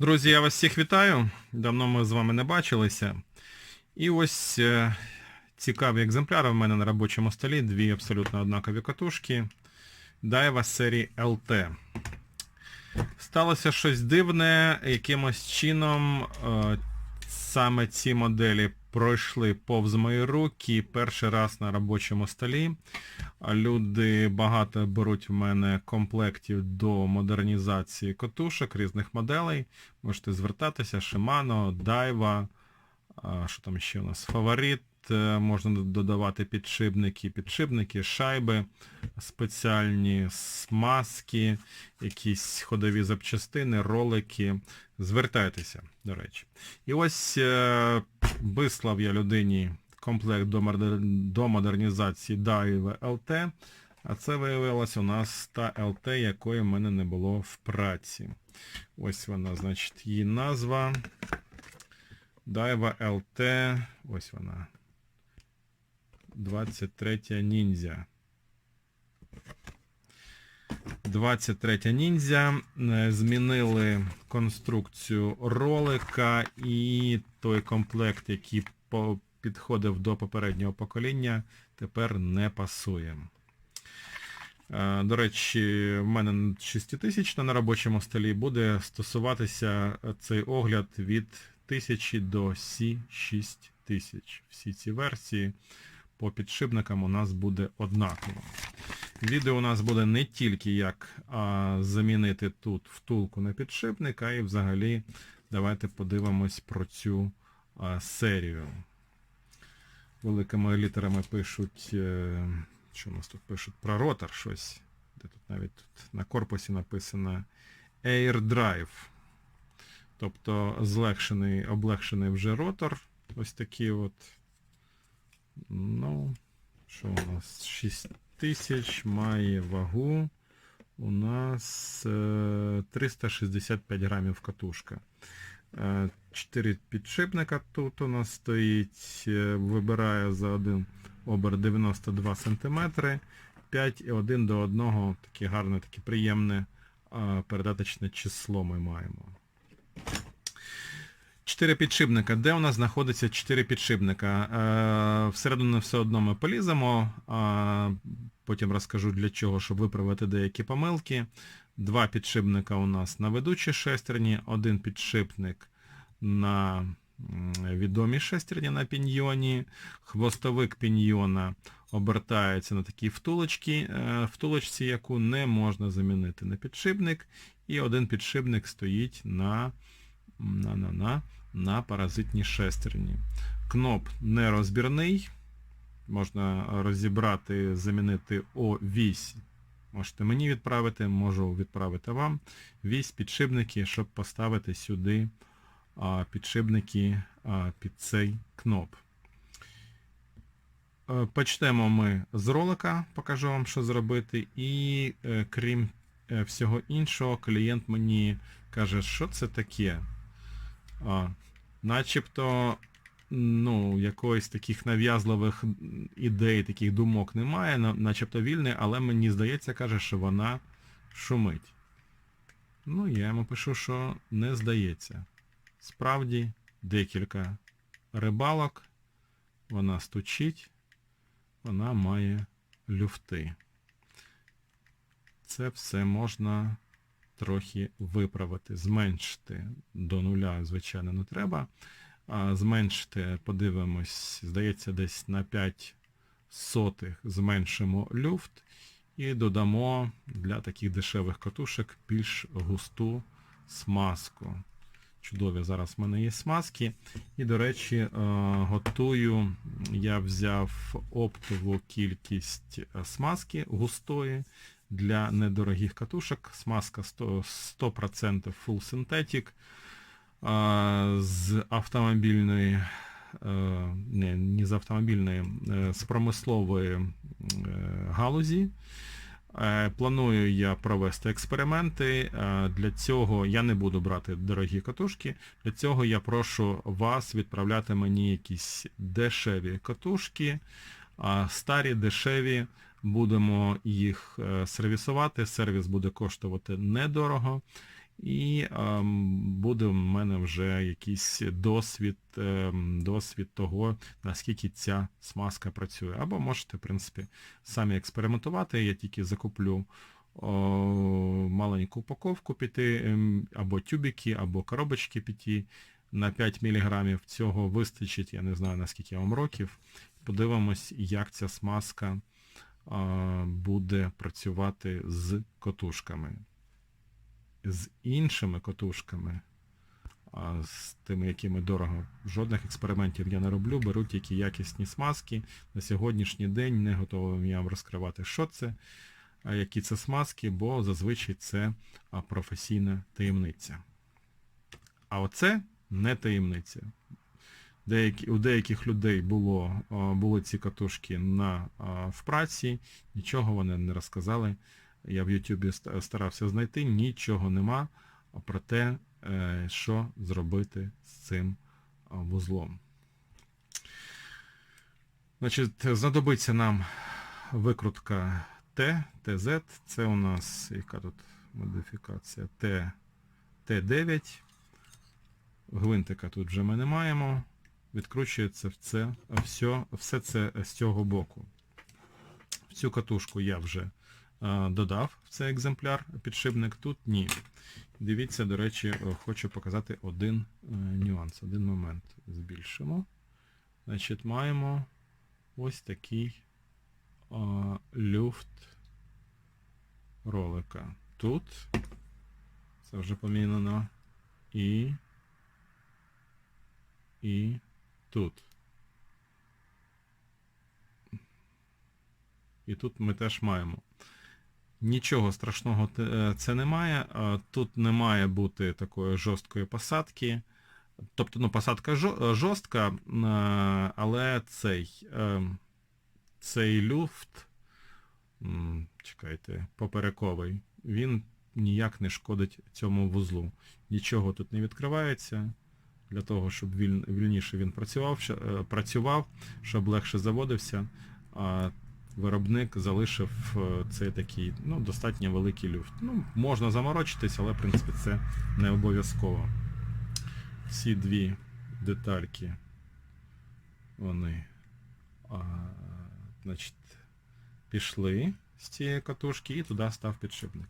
Друзі, я вас всіх вітаю. Давно ми з вами не бачилися. І ось е, цікаві екземпляри в мене на робочому столі, дві абсолютно однакові катушки. Дайва серії LT. Сталося щось дивне, якимось чином е, саме ці моделі пройшли повз мої руки перший раз на робочому столі. Люди багато беруть в мене комплектів до модернізації котушок різних моделей. Можете звертатися, Shimano, Daiwa, що там ще у нас, Фаворит, можна додавати підшипники, підшипники, шайби спеціальні, смазки, якісь ходові запчастини, ролики. Звертайтеся, до речі. І ось е, вислав я людині комплект до, модернізації Daiwa LT, а це виявилось у нас та LT, якої в мене не було в праці. Ось вона, значить, її назва. Daiwa LT, ось вона. 23 ніндзя. 23 ніндзя. Е, Змінили конструкцію ролика і той комплект, який підходив до попереднього покоління, тепер не пасує. Е, До речі, в мене 6000 на робочому столі буде стосуватися цей огляд від 1000 до C6000. Всі ці версії по підшипникам у нас буде однаково. Відео у нас буде не тільки як а, замінити тут втулку на підшипник, а й взагалі давайте подивимось про цю а, серію. Великими літерами пишуть, е, що у нас тут пишуть про ротор щось. Де тут навіть тут на корпусі написано Air Drive. Тобто злегшений, облегшений вже ротор. Ось такий от. Ну, що у нас? 6000 має вагу. У нас е, 365 грамів катушка. 4 підшипника тут у нас стоїть. е, Вибирає за один обер 92 см. 5 і 1 до 1 таке гарне, таке приємне передаточне число ми маємо. 4 підшипника. Де у нас знаходиться 4 підшипника? Е, всередину все одно ми поліземо, потім розкажу для чого, щоб виправити деякі помилки. Два підшипника у нас на ведучій шестерні, один підшипник на відомій шестерні на піньйоні. Хвостовик піньйона обертається на такій втулочці, е, втулочці, яку не можна замінити на підшипник. І один підшипник стоїть на, на, на, паразитній шестерні. Кноп нерозбірний. Можна розібрати, замінити О-вісь. Можете мені відправити, можу відправити вам. Вісь підшипники, щоб поставити сюди підшипники під цей кноп. Е, Почнемо ми з ролика, покажу вам, що зробити. І е, крім е, всього іншого, клієнт мені каже, що це таке. А, начебто, ну, якоїсь таких нав'язливих ідей, таких думок немає, начебто вільний, але мені здається, каже, що вона шумить. Ну, я йому пишу, що не здається. Справді, декілька рибалок, вона стучить, вона має люфти. Це все можна трохи виправити, зменшити до нуля, звичайно, не треба. А зменшити, подивимось, здається, десь на 5 сотих зменшимо люфт і додамо для таких дешевих катушок більш густу смазку. Чудові зараз в мене є смазки. І, до речі, е, готую, я взяв оптову кількість е, смазки густої для недорогих катушок. Смазка 100%, 100% Full Synthetic з автомобільної, е, не, не з автомобільної, е, з промислової е, галузі. Планую я провести експерименти. Для цього я не буду брати дорогі катушки. Для цього я прошу вас відправляти мені якісь дешеві катушки, старі дешеві будемо їх е, сервісувати. Сервіс буде коштувати недорого. І ем, буде в мене вже якийсь досвід, ем, досвід того, наскільки ця смазка працює. Або можете, в принципі, самі експериментувати. Я тільки закуплю маленьку упаковку 5, ем, або тюбики, або коробочки 5 на 5 мг. Цього вистачить, я не знаю наскільки вам років. Подивимось, як ця смазка буде працювати з котушками. З іншими котушками, з тими, якими дорого. Жодних експериментів я не роблю, беру тільки якісні смазки. На сьогоднішній день не готовий я вам розкривати, що це, які це смазки, бо зазвичай це професійна таємниця. А оце не таємниця. Деякі, у деяких людей було, були ці катушки на, в праці, нічого вони не розказали. Я в Ютубі старався знайти, нічого нема про те, е, що зробити з цим вузлом. Значить, знадобиться нам викрутка Т, ТЗ. Це у нас яка тут модифікація Т, Т9. Гвинтика тут вже ми не маємо. Відкручується все, все, все це з цього боку. В цю катушку я вже е, додав в цей екземпляр підшипник. Тут ні. Дивіться, до речі, е, хочу показати один е, нюанс, один момент. Збільшимо. Значить, маємо ось такий е, люфт ролика. Тут це вже помінено. І і тут. І тут ми теж маємо. Нічого страшного е, це немає. Тут не має бути такої жорсткої посадки. Тобто, ну, посадка е, жорстка, е, але цей, цей люфт, чекайте, поперековий, він ніяк не шкодить цьому вузлу. Нічого тут не відкривається для того, щоб віль, вільніше він працював, е, працював, щоб легше заводився. А виробник залишив е, цей такий ну, достатньо великий люфт. Ну, можна заморочитись, але в принципі це не обов'язково. Ці дві детальки, вони а, значить, пішли з цієї катушки і туди став підшипник.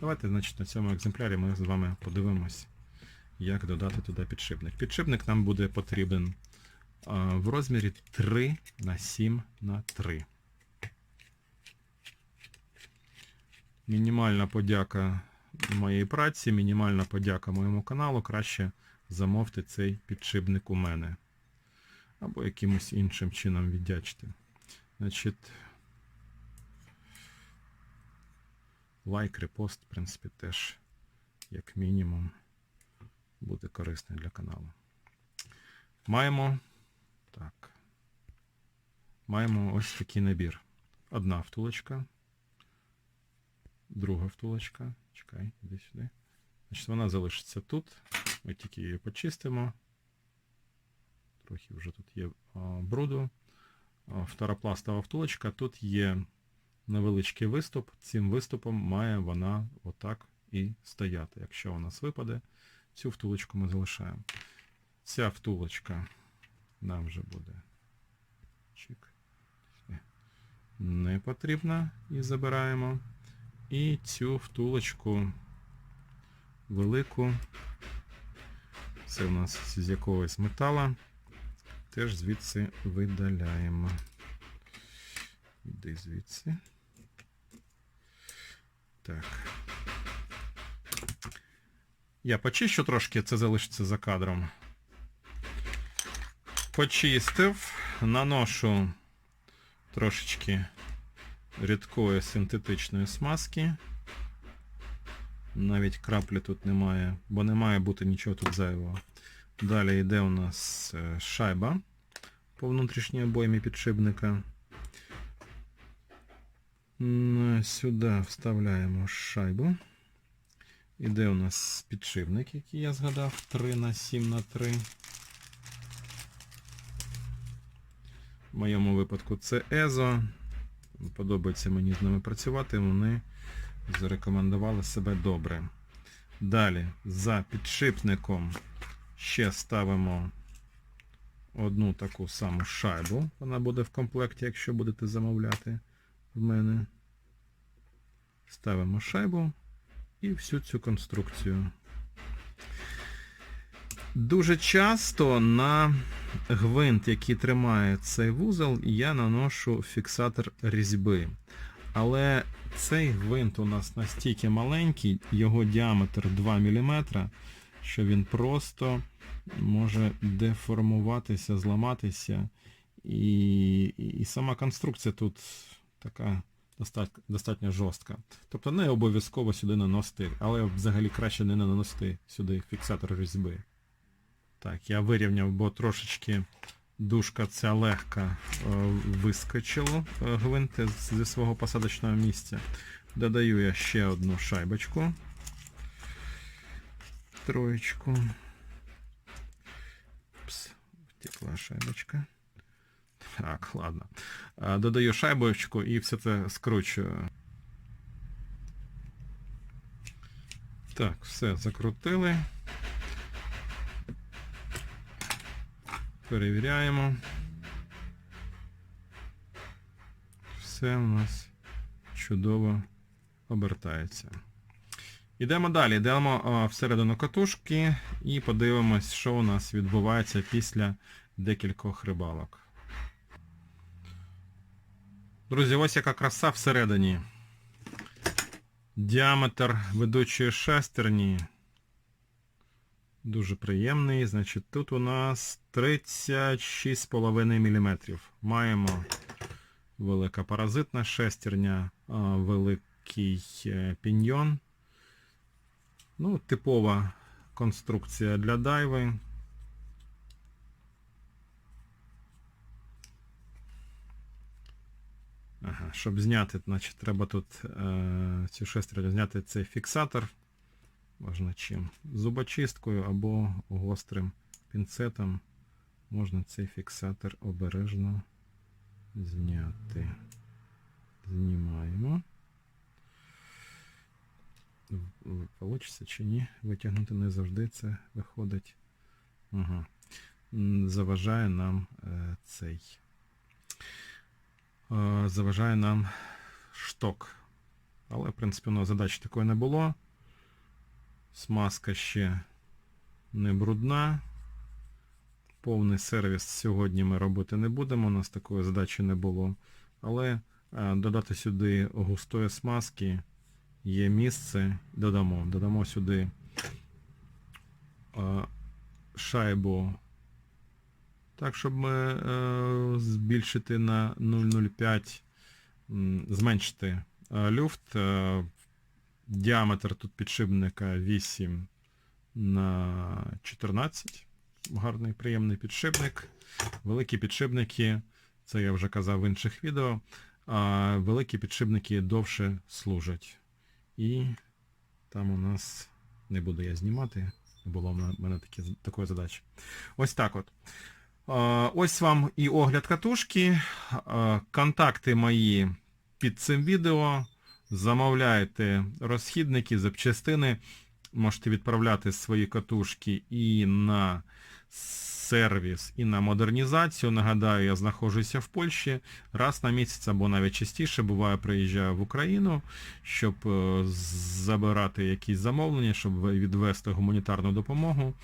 Давайте значить, на цьому екземплярі ми з вами подивимось, як додати туди підшипник. Підшипник нам буде потрібен в розмірі 3 на 7 на 3. Мінімальна подяка моєї праці, мінімальна подяка моєму каналу. Краще замовте цей підшипник у мене. Або якимось іншим чином віддячте. Значить, лайк, репост, в принципі, теж, як мінімум, буде корисний для каналу. Маємо. Так. Маємо ось такий набір. Одна втулочка. Друга втулочка. Чекай, іди сюди. Значить, вона залишиться тут. Ми тільки її почистимо. Трохи вже тут є бруду. Второпластова втулочка. Тут є невеличкий виступ. Цим виступом має вона отак і стояти. Якщо у нас випаде, цю втулочку ми залишаємо. Ця втулочка нам вже буде чик, не потрібна і забираємо. І цю втулочку велику, це у нас з якогось метала, теж звідси видаляємо. Іди звідси. Так. Я почищу трошки, це залишиться за кадром. Почистив, наношу трошечки рідкої синтетичної смазки. Навіть краплі тут немає, бо не має бути нічого тут зайвого. Далі йде у нас е, шайба по внутрішній обоймі підшипника. Сюди вставляємо шайбу. Іде у нас підшипник, який я згадав, 3 на 7 на 3 В моєму випадку це Езо. Подобається мені з ними працювати, вони зарекомендували себе добре. Далі за підшипником ще ставимо одну таку саму шайбу. Вона буде в комплекті, якщо будете замовляти в мене. Ставимо шайбу і всю цю конструкцію. Дуже часто на гвинт, який тримає цей вузол, я наношу фіксатор різьби. Але цей гвинт у нас настільки маленький, його діаметр 2 мм, що він просто може деформуватися, зламатися. І, і, сама конструкція тут така достатньо, достатньо жорстка. Тобто не обов'язково сюди наносити, але взагалі краще не наносити сюди фіксатор різьби. Так, я вирівняв, бо трошечки дужка ця легка е, вискочила е, гвинти зі свого посадочного місця. Додаю я ще одну шайбочку. Троєчку. Пс, втекла шайбочка. Так, ладно. Е, Додаю шайбочку і все це скручую. Так, все закрутили. Перевіряємо. Все у нас чудово обертається. Йдемо далі. Йдемо всередину катушки і подивимось, що у нас відбувається після декількох рибалок. Друзі, ось яка краса всередині. Діаметр ведучої шестерні Дуже приємний. Значить, тут у нас 36,5 мм. Маємо велика паразитна шестерня, великий е, піньйон. Ну, типова конструкція для дайви. Щоб зняти, значить, треба тут е, цю шестерню зняти цей фіксатор. Можна чим? Зубочисткою або гострим пінцетом можна цей фіксатор обережно зняти. Знімаємо. Получиться чи ні? Витягнути не завжди це виходить. Ага. Заважає нам е, цей. Е, заважає нам шток. Але, в принципі, у нас задачі такої не було. Смазка ще не брудна. Повний сервіс сьогодні ми робити не будемо, у нас такої задачі не було. Але е, додати сюди густої смазки є місце, додамо. Додамо сюди е, шайбу. Так, щоб ми е, збільшити на 0,05, зменшити е, люфт. Е, Діаметр тут підшипника 8 на 14. Гарний, приємний підшипник. Великі підшипники, це я вже казав в інших відео. Великі підшипники довше служать. І там у нас не буду я знімати. Не було в мене такі, такої задачі. Ось так от. Ось вам і огляд катушки. Контакти мої під цим відео. Замовляйте розхідники, запчастини, можете відправляти свої катушки і на сервіс, і на модернізацію. Нагадаю, я знаходжуся в Польщі раз на місяць або навіть частіше, буває, приїжджаю в Україну, щоб е, забирати якісь замовлення, щоб відвести гуманітарну допомогу.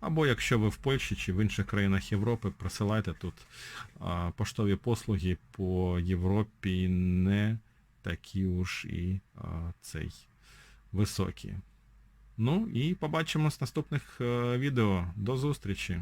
Або якщо ви в Польщі чи в інших країнах Європи, присилайте тут поштові послуги по Європі не такі уж і цей високі. Ну і побачимось в наступних е, відео. До зустрічі!